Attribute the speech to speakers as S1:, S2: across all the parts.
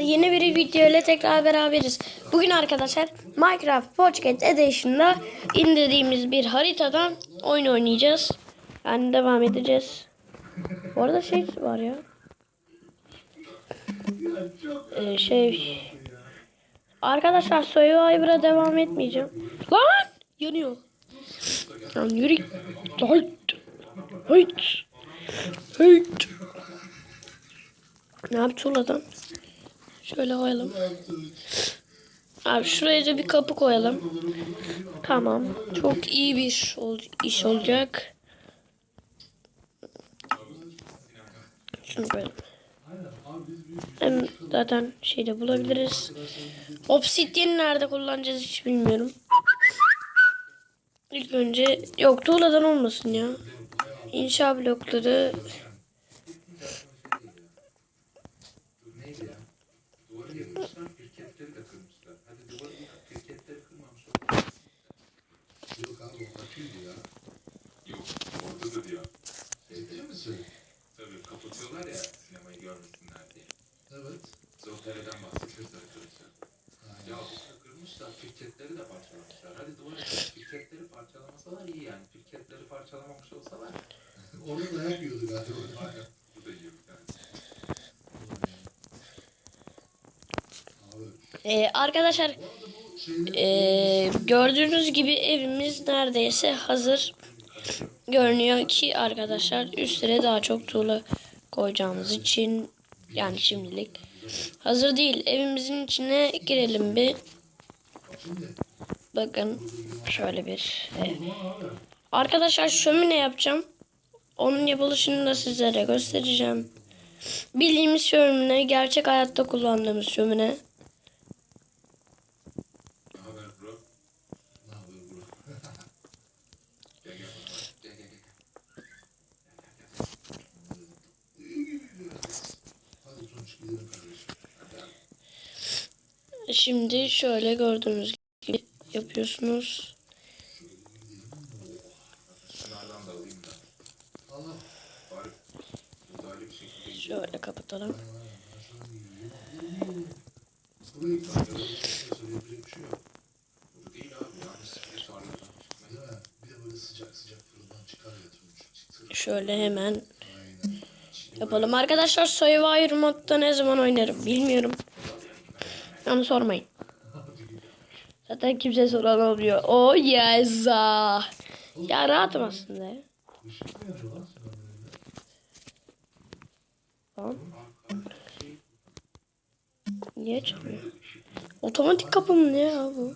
S1: Yeni bir video ile tekrar beraberiz. Bugün arkadaşlar Minecraft Pocket Edition'da indirdiğimiz bir haritadan oyun oynayacağız. Yani devam edeceğiz. Bu arada şey var ya. Ee, şey Arkadaşlar Survivor'a devam etmeyeceğim. Lan! Yanıyor. Lan yürü. Hayt. Hayt. Hayt. Ne yaptı ulan? Şöyle koyalım. Abi şuraya da bir kapı koyalım. Tamam. Çok iyi bir iş, ol- iş olacak. Şunu koyalım. Hem zaten şeyde bulabiliriz. Obsidian nerede kullanacağız hiç bilmiyorum. İlk önce yok tuğladan olmasın ya. İnşa blokları
S2: kaçıydı ya.
S3: Yok, oradadır ya.
S2: Ciddi misin?
S3: Tabii kapatıyorlar ya sinemayı görmesinler diye.
S2: Evet.
S3: Zotere'den bahsediyoruz arkadaşlar. Ya bu kırmışlar, pirketleri de parçalamışlar. Hadi duvar içi pirketleri parçalamasalar iyi yani. Pirketleri parçalamamış olsalar.
S2: Orada dayak yiyordu galiba.
S3: Aynen, bu da iyi tane.
S2: Abi.
S1: Ee, arkadaşlar ee, gördüğünüz gibi evimiz neredeyse hazır görünüyor ki arkadaşlar üstlere daha çok tuğla koyacağımız için yani şimdilik hazır değil. Evimizin içine girelim bir. Bakın şöyle bir ev. Arkadaşlar şömine yapacağım. Onun yapılışını da sizlere göstereceğim. Bildiğimiz şömine gerçek hayatta kullandığımız şömine
S3: Ne haber bro?
S2: ne yapıyor bro?
S3: Gel gel bana. Gel gel gel.
S2: Hadi sonuç gidelim kardeşim.
S1: Şimdi şöyle gördüğünüz gibi yapıyorsunuz.
S3: Şunlardan da alayım da.
S2: Allah.
S3: Bari burada öyle bir şekilde
S1: Şöyle kapatalım.
S2: Burayı kapatıyor. Yapacak bir şey yok.
S3: Kuru değil abi yani siklet tarladan çıkmaya.
S2: Değil mi? Bir de böyle sıcak sıcak fırından çıkar yatırmış. Çıksın.
S1: Şöyle hemen yapalım. Arkadaşlar Survivor modda ne zaman oynarım bilmiyorum. Ama sormayın. Zaten kimse soran olmuyor. Oh yes. Ya rahatım aslında ya. Tamam. Niye çalmıyor? Otomatik kapı mı ne ya bu?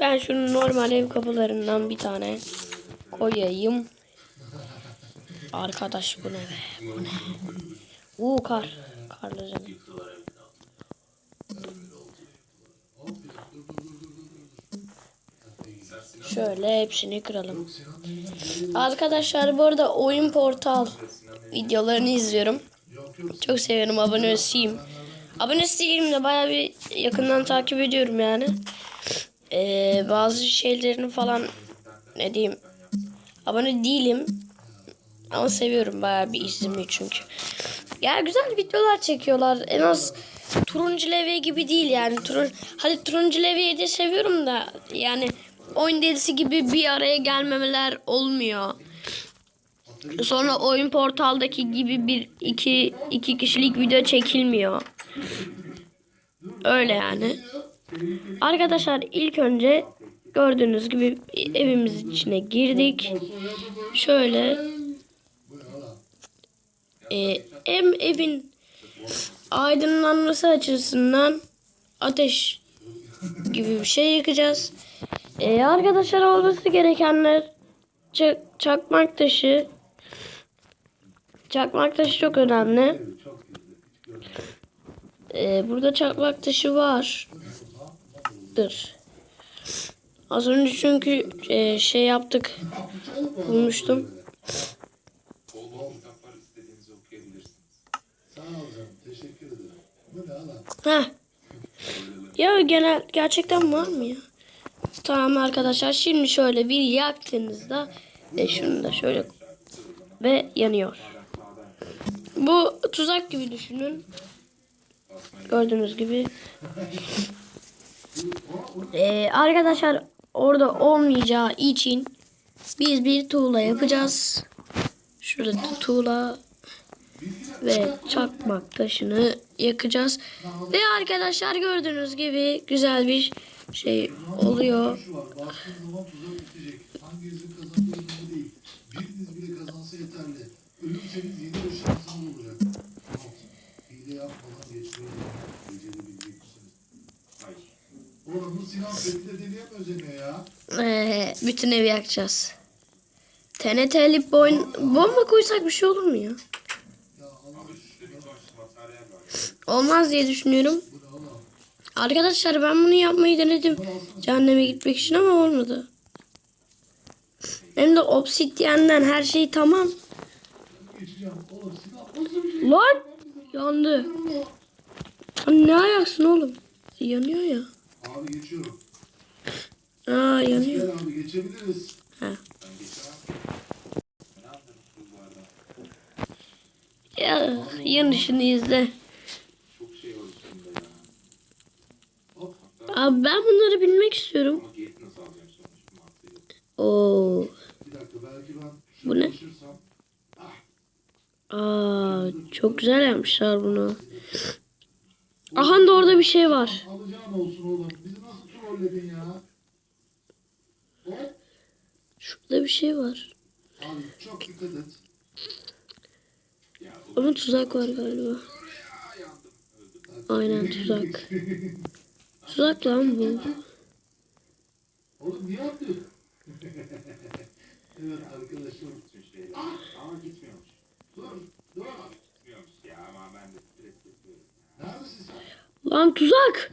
S1: Ben şunu normal ev kapılarından bir tane koyayım. Arkadaş bu ne be? Bu ne? Uuu kar. Karlı. Şöyle hepsini kıralım. Arkadaşlar bu arada oyun portal videolarını izliyorum. Çok seviyorum abonesiyim. Abonesiyim de bayağı bir yakından takip ediyorum yani. Ee, bazı şeylerini falan ne diyeyim abone değilim. Ama seviyorum bayağı bir izlemeyi çünkü. Ya güzel videolar çekiyorlar. En az turuncu levye gibi değil yani. Turun, hadi turuncu levyeyi de seviyorum da yani oyun delisi gibi bir araya gelmemeler olmuyor. Sonra oyun portaldaki gibi bir iki iki kişilik video çekilmiyor. Öyle yani. Arkadaşlar ilk önce gördüğünüz gibi evimizin içine girdik. Şöyle e, hem evin aydınlanması açısından ateş gibi bir şey yakacağız. E, arkadaşlar olması gerekenler ça- çakmak taşı. Çakmak taşı çok önemli. E, burada çakmak taşı var. Dur. Az önce çünkü e, şey yaptık. Bulmuştum. Heh. Ya genel gerçekten var mı ya? Tamam arkadaşlar şimdi şöyle bir yaktığınızda ve şunu da şöyle ve yanıyor. Bu tuzak gibi düşünün. Gördüğünüz gibi. Ee, arkadaşlar orada olmayacağı için biz bir tuğla yapacağız. Şurada tuğla ve çakmak taşını yakacağız. Ve arkadaşlar gördüğünüz gibi güzel bir şey oluyor. Ee, bütün evi yakacağız. TNT'li boyun bomba koysak bir şey olur mu ya?
S2: Ya Allah
S3: Ama üstte bir baş materyal var.
S1: Olmaz diye düşünüyorum. Arkadaşlar ben bunu yapmayı denedim. Cehenneme gitmek için ama olmadı. Hem de obsidyenden her şey tamam. Lan yandı. Ne ayaksın oğlum? Yanıyor ya.
S2: Abi geçiyorum.
S1: Aa yanıyor.
S2: Abi geçebiliriz.
S1: Ha. Ya yanışını izle.
S3: Çok şey var üstünde ya.
S2: Hop.
S1: Abi ben bunları bilmek istiyorum. Oo. Bu ne? Aa çok güzel yapmışlar bunu. Aha da orada bir şey var. Şurada bir şey var. Ama tuzak var galiba. Aynen tuzak. Tuzak lan bu.
S2: Oğlum niye atlıyorsun? evet arkadaşlar.
S3: Bütün şeyler. Ama gitmiyormuş.
S2: Dur. Dur.
S3: Gitmiyormuş ya ama ben de stres yapıyorum.
S2: Neredesin sen?
S1: Lan tuzak.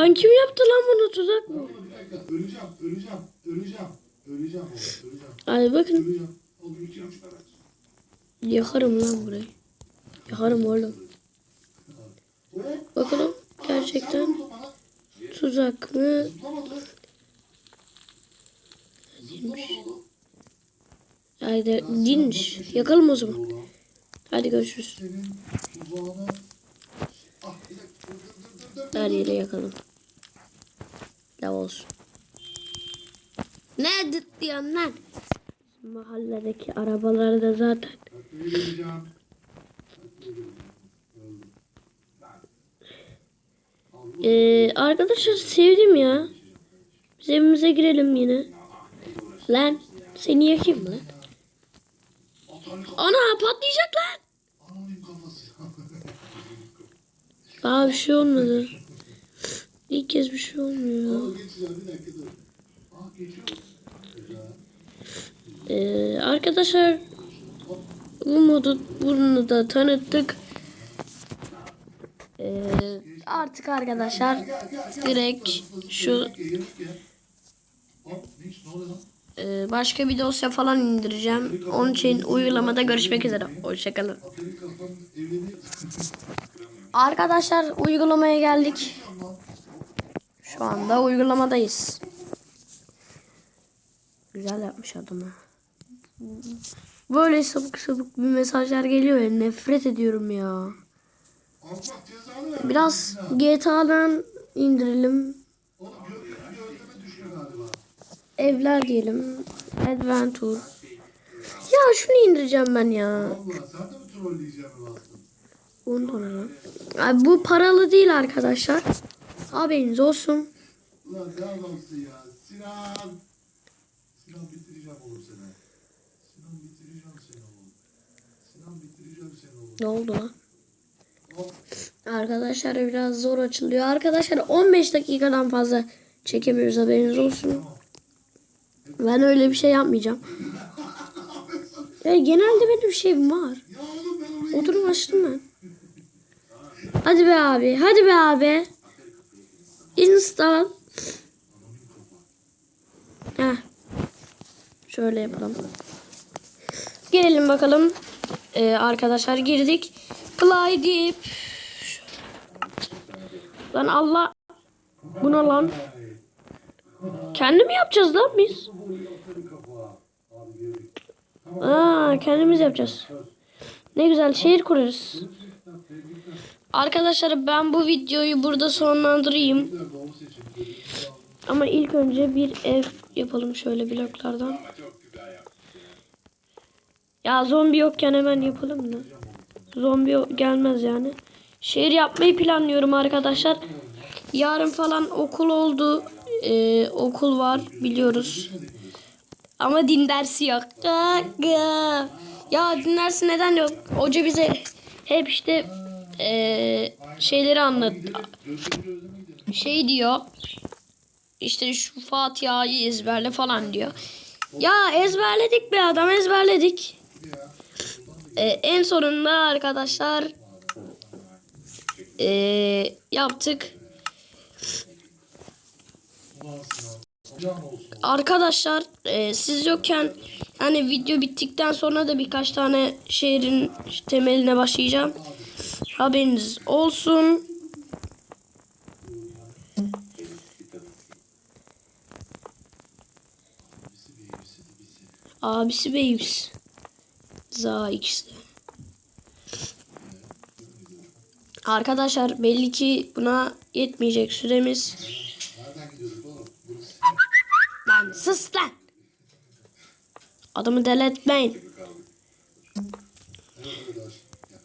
S1: Lan kim yaptı lan bunu tuzak mı?
S2: Oğlum bir dakika. Öleceğim. Öleceğim. Öleceğim. Öleceğim oğlum. Öleceğim.
S1: Hadi bakın.
S2: Öleceğim. Oğlum
S3: Geçiyorum şu araç.
S1: Yakarım lan burayı. Yakarım oğlum. Bakalım gerçekten tuzak mı?
S2: Nasıl bir şey
S1: Yakalım o zaman. Hadi görüşürüz. Yere yakalım. Lav olsun. Ne diyorsun lan? Mahalledeki arabaları da zaten. Ee, arkadaşlar sevdim ya. Biz evimize girelim yine. Lan seni yakayım lan? Ana patlayacak lan. Daha bir şey olmadı. İlk kez bir şey olmuyor. Ee, arkadaşlar bu modu bunu da tanıttık. Ee, artık arkadaşlar direkt şu e, başka bir dosya falan indireceğim. Onun için uygulamada görüşmek üzere. Hoşçakalın. Arkadaşlar uygulamaya geldik. Şu anda uygulamadayız. Güzel yapmış adamı. Böyle sabık sabık bir mesajlar geliyor ya nefret ediyorum ya. Biraz. GTA'dan indirelim. Evler diyelim. Adventure. Ya şunu indireceğim ben ya. Ondan lan. Abi bu paralı değil arkadaşlar. Haberiniz olsun.
S2: Ulan ne adamsın ya. Sinan. Sinan bitireceğim oğlum seni. Sinan bitireceğim seni oğlum. Sinan bitireceğim seni oğlum.
S1: Ne oldu lan? Arkadaşlar biraz zor açılıyor. Arkadaşlar 15 dakikadan fazla çekemiyoruz haberiniz olsun. Ben öyle bir şey yapmayacağım. Ya genelde benim şeyim var. Oturum açtım ben. Hadi be abi. Hadi be abi. Install. Heh. Şöyle yapalım. Girelim bakalım. Ee, arkadaşlar girdik. Play deyip. Lan Allah. Buna lan. Kendi mi yapacağız lan biz? Aa, kendimiz yapacağız. Ne güzel şehir kurarız. Arkadaşlar ben bu videoyu burada sonlandırayım. Ama ilk önce bir ev yapalım şöyle bloklardan. Ya zombi yokken hemen yapalım da. Zombi gelmez yani. Şehir yapmayı planlıyorum arkadaşlar. Yarın falan okul oldu. Ee, okul var biliyoruz. Ama din dersi yok. Ya din dersi neden yok? Hoca bize hep işte ee, şeyleri anlat. Şey diyor. İşte şu Fatiha'yı ezberle falan diyor. Ya ezberledik be adam ezberledik. Ee, en sonunda arkadaşlar ee, yaptık. Arkadaşlar ee, siz yokken yani video bittikten sonra da birkaç tane şehrin temeline başlayacağım. Haberiniz olsun.
S2: Abisi
S1: ve Za ikisi de. Arkadaşlar belli ki buna yetmeyecek süremiz. Lan sus lan. Adamı deli etmeyin.
S2: Evet evet aşkım. Gel.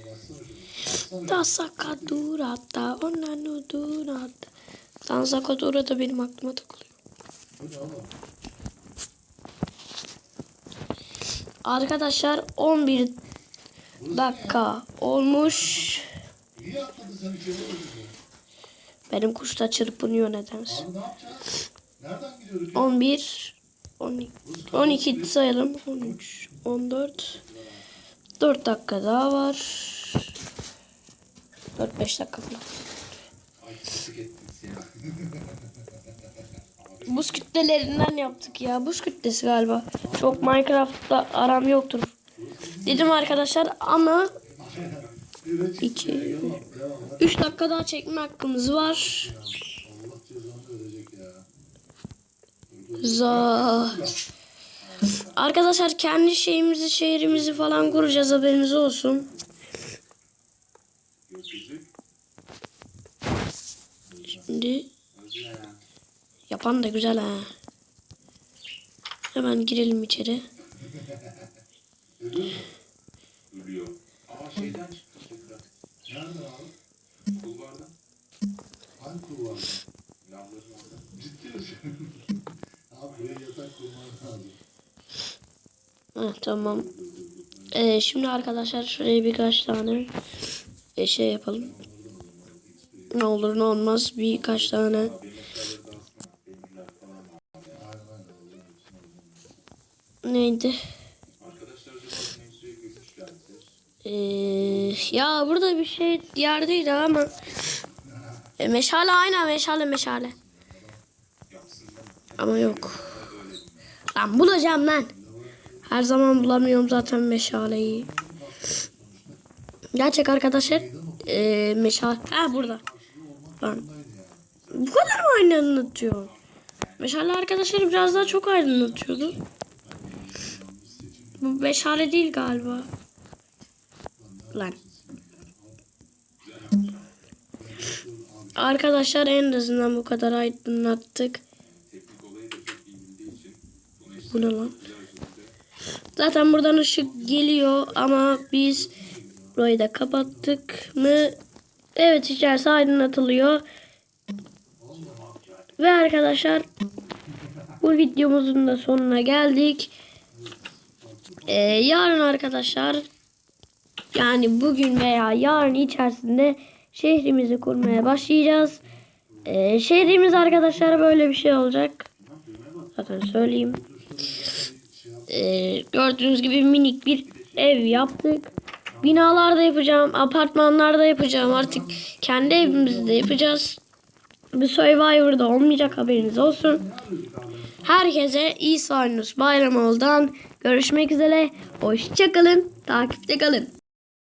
S2: Ulan açsana şunu. Açsana
S1: Da sakadurata ona nudurata. Lan sakadura da benim aklıma takılıyor. Arkadaşlar 11 dakika olmuş. Benim kuş da çırpınıyor nedense.
S2: Abi ne yapacağız? Nereden gidiyoruz? ya?
S1: 11 12 12 sayalım. 13 14 4 dakika daha var. 4 5 dakika falan. Buz kütlelerinden yaptık ya. Buz kütlesi galiba. Çok Minecraft'ta aram yoktur. Dedim arkadaşlar ama
S2: Yürü çık.
S1: 2
S2: Devam, devam.
S1: 3 dakika daha çekme hakkımız var. Za. Arkadaşlar kendi şeyimizi, şehrimizi falan kuracağız haberiniz olsun. Şimdi yapan da güzel ha. Hemen girelim içeri.
S2: Ölüyor mu?
S3: Ölüyor. Aa şeyden çıktı tekrar.
S2: Nereden abi?
S3: Kulvardan.
S2: Hangi kul vardı?
S3: Lavların orada.
S2: Ciddi abi buraya yatak
S1: tamam. Ee, şimdi arkadaşlar şuraya birkaç tane e, şey yapalım. Ne olur ne olmaz birkaç tane
S3: Benim eşyaları da aslında demirler falan var.
S2: Aynen aynen. alacağım,
S1: neydi?
S3: Arkadaşlar acaba mevzuya gümüş geldi.
S1: Ee, ya burada bir şey yerdeydi ama e, meşale aynen meşale meşale. Ama yok. Lan bulacağım lan. Her zaman bulamıyorum zaten meşaleyi. Gerçek arkadaşlar e, meşale. Ha burada. Lan. Bu kadar mı aydınlatıyor? Meşale arkadaşlar biraz daha çok aydınlatıyordu. Bu meşale değil galiba. Lan. Arkadaşlar en azından bu kadar aydınlattık. Bu ne lan? Zaten buradan ışık geliyor ama biz burayı da kapattık mı? Evet içerisi aydınlatılıyor. Ve arkadaşlar bu videomuzun da sonuna geldik. Ee, yarın arkadaşlar yani bugün veya yarın içerisinde şehrimizi kurmaya başlayacağız. Ee, şehrimiz arkadaşlar böyle bir şey olacak. Zaten söyleyeyim. Ee, gördüğünüz gibi minik bir ev yaptık. Binalarda yapacağım, apartmanlarda yapacağım. Artık kendi evimizde yapacağız. Bir Survivor'da olmayacak haberiniz olsun. Herkese iyi Sarnus Bayramı oldan görüşmek üzere. Hoşçakalın. Takipte kalın.